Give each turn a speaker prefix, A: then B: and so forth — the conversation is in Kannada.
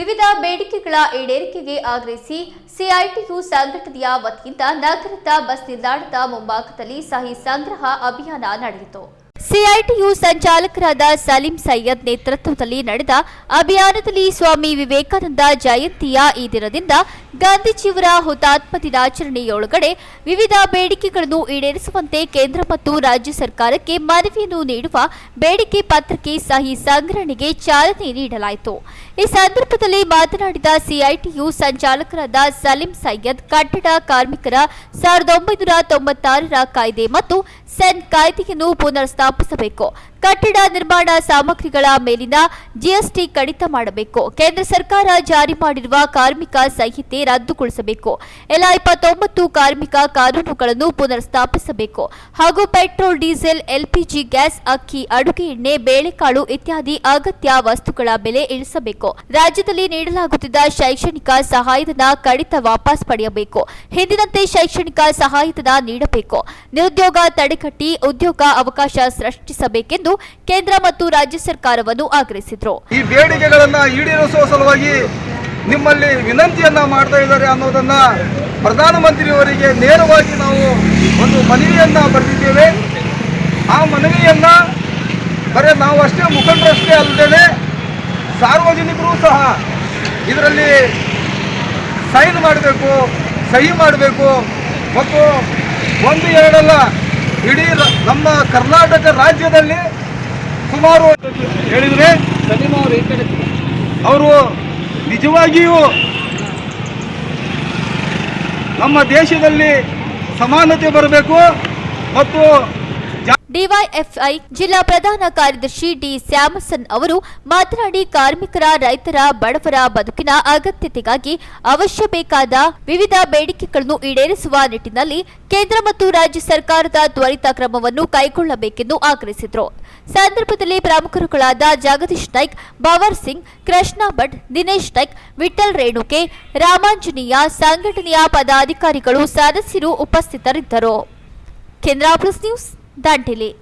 A: ವಿವಿಧ ಬೇಡಿಕೆಗಳ ಈಡೇರಿಕೆಗೆ ಆಗ್ರಹಿಸಿ ಸಿಐಟಿಯು ಸಂಘಟನೆಯ ವತಿಯಿಂದ ನಗರದ ಬಸ್ ನಿಲ್ದಾಣದ ಮುಂಭಾಗದಲ್ಲಿ ಸಹಿ ಸಂಗ್ರಹ ಅಭಿಯಾನ ನಡೆಯಿತು. ಸಿಐಟಿಯು ಸಂಚಾಲಕರಾದ ಸಲೀಂ ಸೈಯದ್ ನೇತೃತ್ವದಲ್ಲಿ ನಡೆದ ಅಭಿಯಾನದಲ್ಲಿ ಸ್ವಾಮಿ ವಿವೇಕಾನಂದ ಜಯಂತಿಯ ಈ ದಿನದಿಂದ ಗಾಂಧೀಜಿಯವರ ಹುತಾತ್ಮ ದಿನಾಚರಣೆಯೊಳಗಡೆ ವಿವಿಧ ಬೇಡಿಕೆಗಳನ್ನು ಈಡೇರಿಸುವಂತೆ ಕೇಂದ್ರ ಮತ್ತು ರಾಜ್ಯ ಸರ್ಕಾರಕ್ಕೆ ಮನವಿಯನ್ನು ನೀಡುವ ಬೇಡಿಕೆ ಪತ್ರಕ್ಕೆ ಸಹಿ ಸಂಗ್ರಹಣೆಗೆ ಚಾಲನೆ ನೀಡಲಾಯಿತು. ಈ ಸಂದರ್ಭದಲ್ಲಿ ಮಾತನಾಡಿದ ಸಿಐಟಿಯು ಸಂಚಾಲಕರಾದ ಸಲೀಂ ಸೈಯದ್, ಕಟ್ಟಡ ಕಾರ್ಮಿಕರ ಸಾವಿರದ ಒಂಬೈನೂರ ತೊಂಬತ್ತಾರರ ಕಾಯ್ದೆ ಮತ್ತು ಸೆನ್ ಕಾಯ್ದೆಯನ್ನು ಪುನರ್ ಸ್ಥಾಪಿಸಬೇಕು ಕಟ್ಟಡ ನಿರ್ಮಾಣ ಸಾಮಗ್ರಿಗಳ ಮೇಲಿನ ಜಿಎಸ್ಟಿ ಕಡಿತ ಮಾಡಬೇಕು. ಕೇಂದ್ರ ಸರ್ಕಾರ ಜಾರಿ ಮಾಡಿರುವ ಕಾರ್ಮಿಕ ಸಂಹಿತೆ ರದ್ದುಗೊಳಿಸಬೇಕು. ಎಲ್ಲ ಇಪ್ಪತ್ತೊಂಬತ್ತು ಕಾರ್ಮಿಕ ಕಾನೂನುಗಳನ್ನು ಪುನರ್ ಸ್ಥಾಪಿಸಬೇಕು ಹಾಗೂ ಪೆಟ್ರೋಲ್, ಡೀಸೆಲ್, ಎಲ್ಪಿಜಿ, ಗ್ಯಾಸ್, ಅಕ್ಕಿ, ಅಡುಗೆ ಎಣ್ಣೆ, ಬೇಳೆಕಾಳು ಇತ್ಯಾದಿ ಅಗತ್ಯ ವಸ್ತುಗಳ ಬೆಲೆ ಇಳಿಸಬೇಕು. ರಾಜ್ಯದಲ್ಲಿ ನೀಡಲಾಗುತ್ತಿದ್ದ ಶೈಕ್ಷಣಿಕ ಸಹಾಯಧನ ಕಡಿತ ವಾಪಸ್ ಪಡೆಯಬೇಕು. ಹಿಂದಿನಂತೆ ಶೈಕ್ಷಣಿಕ ಸಹಾಯಧನ ನೀಡಬೇಕು. ನಿರುದ್ಯೋಗ ತಡೆಗಟ್ಟಿ ಉದ್ಯೋಗ ಅವಕಾಶ ಸೃಷ್ಟಿಸಬೇಕೆಂದು ಕೇಂದ್ರ ಮತ್ತು ರಾಜ್ಯ ಸರ್ಕಾರವನ್ನು ಆಗ್ರಹಿಸಿದ್ರು.
B: ಈ ಬೇಡಿಕೆಗಳನ್ನ ಈಡೇರಿಸುವ ಸಲುವಾಗಿ ನಿಮ್ಮಲ್ಲಿ ವಿನಂತಿಯನ್ನ ಮಾಡ್ತಾ ಇದ್ದಾರೆ ಅನ್ನೋದನ್ನ ಪ್ರಧಾನಮಂತ್ರಿಯವರಿಗೆ ನೇರವಾಗಿ ನಾವು ಒಂದು ಮನವಿಯನ್ನ ಬರೆದಿದ್ದೇವೆ. ಆ ಮನವಿಯನ್ನ ಬರೀ ನಾವು ಅಷ್ಟೇ ಮುಖಂಡರಷ್ಟೇ ಅಲ್ಲದೆ ಸಾರ್ವಜನಿಕರು ಸಹ ಇದರಲ್ಲಿ ಸೈನ್ ಮಾಡಬೇಕು, ಸಹಿ ಮಾಡಬೇಕು ಮತ್ತು ಒಂದು ಎರಡಲ್ಲ ಇಡೀ ನಮ್ಮ ಕರ್ನಾಟಕ ರಾಜ್ಯದಲ್ಲಿ ಸುಮಾರು ಹೇಳಿದ್ರೆ ಅವರು ನಿಜವಾಗಿಯೂ ನಮ್ಮ ದೇಶದಲ್ಲಿ ಸಮಾನತೆ ಬರಬೇಕು ಮತ್ತು
A: ಡಿವೈಎಫ್ಐ ಜಿಲ್ಲಾ ಪ್ರಧಾನ ಕಾರ್ಯದರ್ಶಿ ಡಿ ಸ್ಯಾಮಸನ್ ಅವರು ಮಾತನಾಡಿ ಕಾರ್ಮಿಕರ ರೈತರ ಬಡವರ ಬದುಕಿನ ಅಗತ್ಯತೆಗಾಗಿ ಅವಶ್ಯ ಬೇಕಾದ ವಿವಿಧ ಬೇಡಿಕೆಗಳನ್ನು ಈಡೇರಿಸುವ ನಿಟ್ಟಿನಲ್ಲಿ ಕೇಂದ್ರ ಮತ್ತು ರಾಜ್ಯ ಸರ್ಕಾರದ ತ್ವರಿತ ಕ್ರಮವನ್ನು ಕೈಗೊಳ್ಳಬೇಕೆಂದು ಆಗ್ರಹಿಸಿದರು. ಸಂದರ್ಭದಲ್ಲಿ ಪ್ರಮುಖರುಗಳಾದ ಜಗದೀಶ್ ನಾಯ್ಕ್ ಬಾವರ್ ಸಿಂಗ್, ಕೃಷ್ಣ ಭಟ್, ದಿನೇಶ್ ನಾಯ್ಕ್ ವಿಠಲ್ ರೇಣುಕೆ, ರಾಮಾಂಜನೇಯ ಸಂಘಟನೆಯ ಪದಾಧಿಕಾರಿಗಳು ಸದಸ್ಯರು ಉಪಸ್ಥಿತರಿದ್ದರು. ಕೇಂದ್ರ ಪ್ಲಸ್ ನ್ಯೂಸ್ दाट दिली